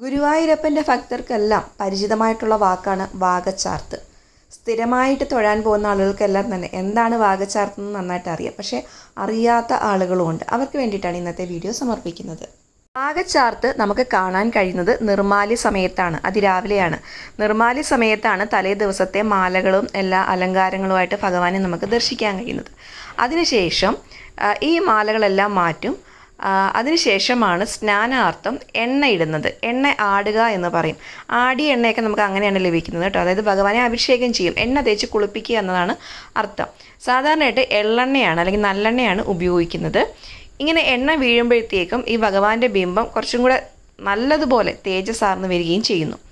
ഗുരുവായൂരപ്പന്റെ ഭക്തർക്കെല്ലാം പരിചിതമായിട്ടുള്ള വാക്കാണ് വാഗച്ചാർത്ത്. സ്ഥിരമായിട്ട് തൊഴാൻ പോകുന്ന ആളുകൾക്കെല്ലാം തന്നെ എന്താണ് വാഗച്ചാർത്ത് എന്ന് നന്നായിട്ട് അറിയാം. പക്ഷേ അറിയാത്ത ആളുകളുമുണ്ട് അവർക്ക് വേണ്ടിയിട്ടാണ് ഇന്നത്തെ വീഡിയോ സമർപ്പിക്കുന്നത്. വാഗച്ചാർത്ത് നമുക്ക് കാണാൻ കഴിയുന്നത് നിർമാല്യ സമയത്താണ് അതിരാവിലെയാണ്. നിർമാല്യ സമയത്താണ് തലേ ദിവസത്തെ മാലകളും എല്ലാ അലങ്കാരങ്ങളുമായിട്ട് ഭഗവാനെ നമുക്ക് ദർശിക്കാൻ കഴിയുന്നത്. അതിനുശേഷം ഈ മാലകളെല്ലാം മാറ്റും. അതിനുശേഷമാണ് സ്നാനാർത്ഥം എണ്ണ ഇടുന്നത്. എണ്ണ ആടുക എന്ന് പറയും. ആടി എണ്ണയൊക്കെ നമുക്ക് അങ്ങനെയാണ് ലഭിക്കുന്നത് കേട്ടോ. അതായത് ഭഗവാനെ അഭിഷേകം ചെയ്യും. എണ്ണ തേച്ച് കുളിപ്പിക്കുക എന്നതാണ് അർത്ഥം. സാധാരണയായിട്ട് എള്ളെണ്ണയാണ് അല്ലെങ്കിൽ നല്ലെണ്ണയാണ് ഉപയോഗിക്കുന്നത്. ഇങ്ങനെ എണ്ണ വീഴുമ്പോഴത്തേക്കും ഈ ഭഗവാന്റെ ബിംബം കുറച്ചും കൂടെ നല്ലതുപോലെ തേജസ്സാർന്ന് വരികയും ചെയ്യുന്നു.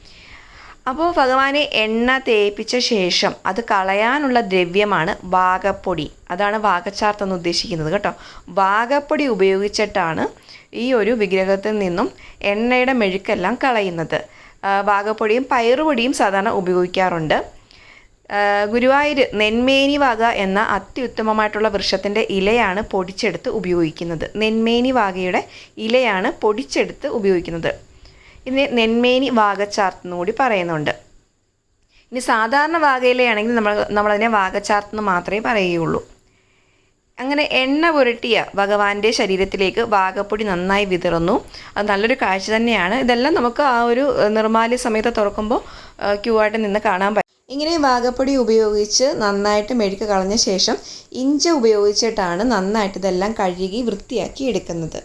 അപ്പോൾ ഭഗവാനെ എണ്ണ തേപ്പിച്ച ശേഷം അത് കളയാനുള്ള ദ്രവ്യമാണ് വാഗപ്പൊടി. അതാണ് വാഗച്ചാർത്ത് എന്ന് ഉദ്ദേശിക്കുന്നത് കേട്ടോ. വാഗപ്പൊടി ഉപയോഗിച്ചിട്ടാണ് ഈ ഒരു വിഗ്രഹത്തിൽ നിന്നും എണ്ണയുടെ മെഴുക്കെല്ലാം കളയുന്നത്. വാഗപ്പൊടിയും പയറുപൊടിയും സാധാരണ ഉപയോഗിക്കാറുണ്ട്. ഗുരുവായൂർ നെന്മേനി വാഗ എന്ന അത്യുത്തമമായിട്ടുള്ള വൃക്ഷത്തിന്റെ ഇലയാണ് പൊടിച്ചെടുത്ത് ഉപയോഗിക്കുന്നത്. നെന്മേനി വാഗയുടെ ഇലയാണ് പൊടിച്ചെടുത്ത് ഉപയോഗിക്കുന്നത്. ഇതിനെ നെന്മേനി വാഗച്ചാർത്ത് കൂടി പറയുന്നുണ്ട്. ഇനി സാധാരണ വാഗയിലയാണെങ്കിൽ നമ്മൾ നമ്മളതിനെ വാഗച്ചാർത്തെന്ന് മാത്രമേ പറയുകയുള്ളൂ. അങ്ങനെ എണ്ണ പുരട്ടിയ ഭഗവാന്റെ ശരീരത്തിലേക്ക് വാഗപ്പൊടി നന്നായി വിതറുന്നു. അത് നല്ലൊരു കാഴ്ച തന്നെയാണ്. ഇതെല്ലാം നമുക്ക് ആ ഒരു നിർമാല്യ സമയത്ത് തുറക്കുമ്പോൾ ക്യൂ ആയിട്ട് നിന്ന് കാണാൻ പറ്റും ഇങ്ങനെ വാഗപ്പൊടി ഉപയോഗിച്ച് നന്നായിട്ട് മെഴുക്ക് കളഞ്ഞ ശേഷം ഇഞ്ച ഉപയോഗിച്ചിട്ടാണ് നന്നായിട്ട് ഇതെല്ലാം കഴുകി വൃത്തിയാക്കി എടുക്കുന്നത്.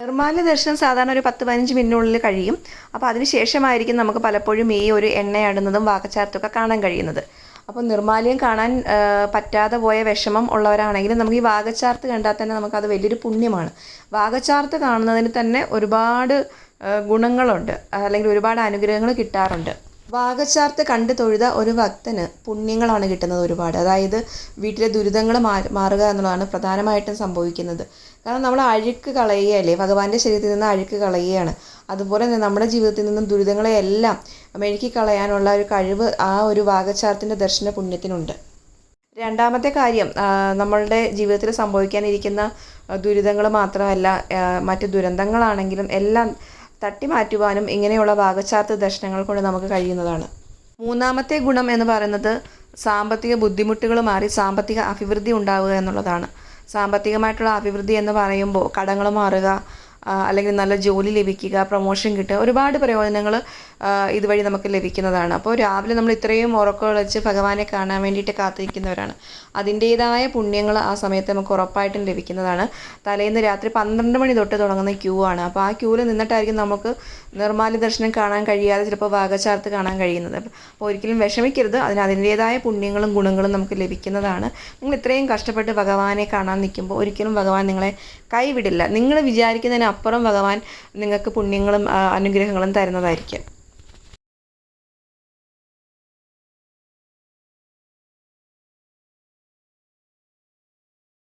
നിർമ്മാല്യ ദർശനം സാധാരണ ഒരു പത്ത് പതിനഞ്ച് മിനിറ്റിനുള്ളിൽ കഴിയും. അപ്പോൾ അതിനുശേഷമായിരിക്കും നമുക്ക് പലപ്പോഴും ഈ ഒരു എണ്ണയാടുന്നതും വാക്കച്ചാർത്തൊക്കെ കാണാൻ കഴിയുന്നത്. അപ്പോൾ നിർമ്മാല്യം കാണാൻ പറ്റാതെ പോയ വിഷമം ഉള്ളവരാണെങ്കിലും നമുക്ക് ഈ വാഗച്ചാർത്ത് കണ്ടാൽ തന്നെ നമുക്കത് വലിയൊരു പുണ്യമാണ്. വാഗച്ചാർത്ത് കാണുന്നതിന് തന്നെ ഒരുപാട് ഗുണങ്ങളുണ്ട്. അല്ലെങ്കിൽ ഒരുപാട് അനുഗ്രഹങ്ങൾ കിട്ടാറുണ്ട്. വാഗച്ചാർത്ത് കണ്ടു തൊഴുത ഒരു ഭക്തന് പുണ്യങ്ങളാണ് കിട്ടുന്നത് ഒരുപാട്. അതായത് വീട്ടിലെ ദുരിതങ്ങൾ മാറുക എന്നുള്ളതാണ് പ്രധാനമായിട്ടും സംഭവിക്കുന്നത്. കാരണം നമ്മൾ അഴുക്ക് കളയുകയല്ലേ? ഭഗവാന്റെ ശരീരത്തിൽ നിന്ന് അഴുക്ക് കളയുകയാണ്. അതുപോലെ തന്നെ നമ്മുടെ ജീവിതത്തിൽ നിന്നും ദുരിതങ്ങളെയെല്ലാം മെഴുക്കി കളയാനുള്ള ഒരു കഴിവ് ആ ഒരു വാഗച്ചാർത്തിന്റെ ദർശന പുണ്യത്തിനുണ്ട്. രണ്ടാമത്തെ കാര്യം നമ്മളുടെ ജീവിതത്തിൽ സംഭവിക്കാനിരിക്കുന്ന ദുരിതങ്ങൾ മാത്രമല്ല മറ്റ് ദുരന്തങ്ങളാണെങ്കിലും എല്ലാം തട്ടിമാറ്റുവാനും ഇങ്ങനെയുള്ള വാഗച്ചാർത്ത് ദർശനങ്ങൾ കൊണ്ട് നമുക്ക് കഴിയുന്നതാണ്. മൂന്നാമത്തെ ഗുണം എന്ന് പറയുന്നത് സാമ്പത്തിക ബുദ്ധിമുട്ടുകൾ മാറി സാമ്പത്തിക അഭിവൃദ്ധി ഉണ്ടാവുക എന്നുള്ളതാണ്. സാമ്പത്തികമായിട്ടുള്ള അഭിവൃദ്ധി എന്ന് പറയുമ്പോൾ കടങ്ങൾ മാറുക അല്ലെങ്കിൽ നല്ല ജോലി ലഭിക്കുക പ്രൊമോഷൻ കിട്ടുക ഒരുപാട് പ്രയോജനങ്ങൾ ഇതുവഴി നമുക്ക് ലഭിക്കുന്നതാണ്. അപ്പോൾ രാവിലെ നമ്മൾ ഇത്രയും ഉറക്കം വെച്ച് ഭഗവാനെ കാണാൻ വേണ്ടിയിട്ട് കാത്തിരിക്കുന്നവരാണ്. അതിന്റേതായ പുണ്യങ്ങൾ ആ സമയത്ത് നമുക്ക് ഉറപ്പായിട്ടും ലഭിക്കുന്നതാണ്. തലേന്ന് രാത്രി പന്ത്രണ്ട് മണി തൊട്ട് തുടങ്ങുന്ന ക്യൂ ആണ്. അപ്പോൾ ആ ക്യൂവിൽ നിന്നിട്ടായിരിക്കും നമുക്ക് നിർമ്മാല്യ ദർശനം കാണാൻ കഴിയാതെ ചിലപ്പോൾ വാഗചാർത്ത് കാണാൻ കഴിയുന്നത്. അപ്പോൾ ഒരിക്കലും വിഷമിക്കരുത്. അതിന് അതിന്റേതായ പുണ്യങ്ങളും ഗുണങ്ങളും നമുക്ക് ലഭിക്കുന്നതാണ്. നിങ്ങൾ ഇത്രയും കഷ്ടപ്പെട്ട് ഭഗവാനെ കാണാൻ നിൽക്കുമ്പോൾ ഒരിക്കലും ഭഗവാൻ നിങ്ങളെ കൈവിടില്ല. നിങ്ങൾ വിചാരിക്കുന്നതിനപ്പുറം ഭഗവാൻ നിങ്ങൾക്ക് പുണ്യങ്ങളും അനുഗ്രഹങ്ങളും തരുന്നതായിരിക്കും.